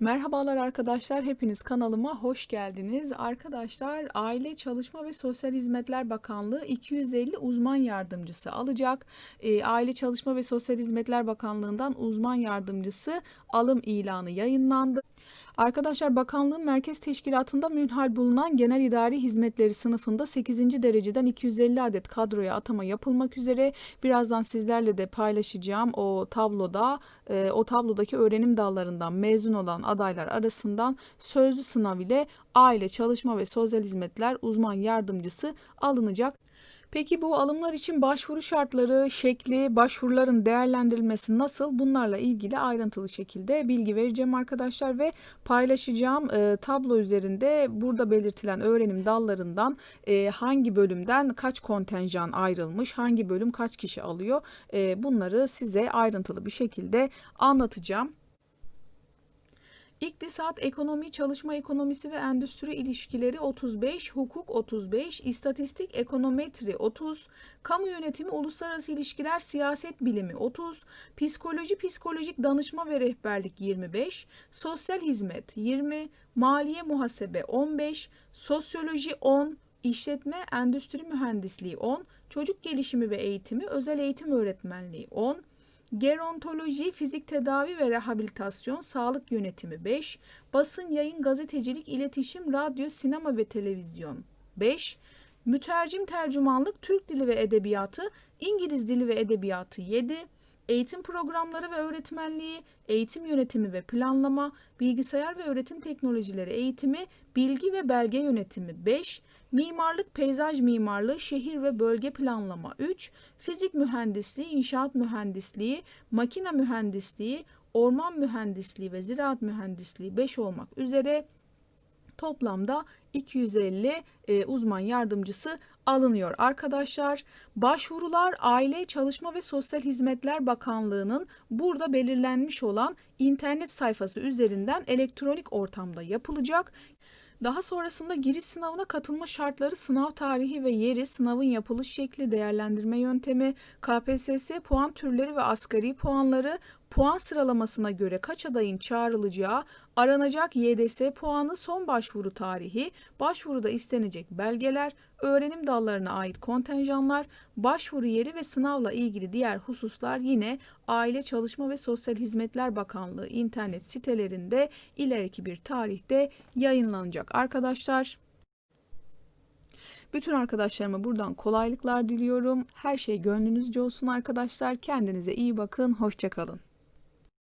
Merhabalar arkadaşlar, hepiniz kanalıma hoş geldiniz. Arkadaşlar, Aile Çalışma ve Sosyal Hizmetler Bakanlığı 250 uzman yardımcısı alacak. Ee, Aile Çalışma ve Sosyal Hizmetler Bakanlığı'ndan uzman yardımcısı alım ilanı yayınlandı. Arkadaşlar bakanlığın merkez teşkilatında münhal bulunan genel idari hizmetleri sınıfında 8. dereceden 250 adet kadroya atama yapılmak üzere birazdan sizlerle de paylaşacağım o tabloda e, o tablodaki öğrenim dallarından mezun olan adaylar arasından sözlü sınav ile aile çalışma ve sosyal hizmetler uzman yardımcısı alınacak. Peki bu alımlar için başvuru şartları, şekli, başvuruların değerlendirilmesi nasıl? Bunlarla ilgili ayrıntılı şekilde bilgi vereceğim arkadaşlar ve paylaşacağım e, tablo üzerinde burada belirtilen öğrenim dallarından e, hangi bölümden kaç kontenjan ayrılmış, hangi bölüm kaç kişi alıyor e, bunları size ayrıntılı bir şekilde anlatacağım. İktisat, ekonomi, çalışma ekonomisi ve endüstri ilişkileri 35, hukuk 35, istatistik, ekonometri 30, kamu yönetimi, uluslararası ilişkiler, siyaset bilimi 30, psikoloji, psikolojik danışma ve rehberlik 25, sosyal hizmet 20, maliye muhasebe 15, sosyoloji 10, işletme, endüstri mühendisliği 10, çocuk gelişimi ve eğitimi, özel eğitim öğretmenliği 10, Gerontoloji, fizik tedavi ve rehabilitasyon, sağlık yönetimi 5, basın, yayın, gazetecilik, iletişim, radyo, sinema ve televizyon 5, mütercim tercümanlık, Türk dili ve edebiyatı, İngiliz dili ve edebiyatı 7, eğitim programları ve öğretmenliği, eğitim yönetimi ve planlama, bilgisayar ve öğretim teknolojileri eğitimi, bilgi ve belge yönetimi 5, mimarlık, peyzaj mimarlığı, şehir ve bölge planlama 3, fizik mühendisliği, inşaat mühendisliği, makine mühendisliği, orman mühendisliği ve ziraat mühendisliği 5 olmak üzere toplamda 250 e, uzman yardımcısı alınıyor arkadaşlar. Başvurular Aile, Çalışma ve Sosyal Hizmetler Bakanlığı'nın burada belirlenmiş olan internet sayfası üzerinden elektronik ortamda yapılacak. Daha sonrasında giriş sınavına katılma şartları, sınav tarihi ve yeri, sınavın yapılış şekli, değerlendirme yöntemi, KPSS puan türleri ve asgari puanları, puan sıralamasına göre kaç adayın çağrılacağı, aranacak YDS puanı, son başvuru tarihi, başvuruda istenecek belgeler, öğrenim dallarına ait kontenjanlar, başvuru yeri ve sınavla ilgili diğer hususlar yine Aile Çalışma ve Sosyal Hizmetler Bakanlığı internet sitelerinde ileriki bir tarihte yayınlanacak arkadaşlar. Bütün arkadaşlarıma buradan kolaylıklar diliyorum. Her şey gönlünüzce olsun arkadaşlar. Kendinize iyi bakın. Hoşçakalın.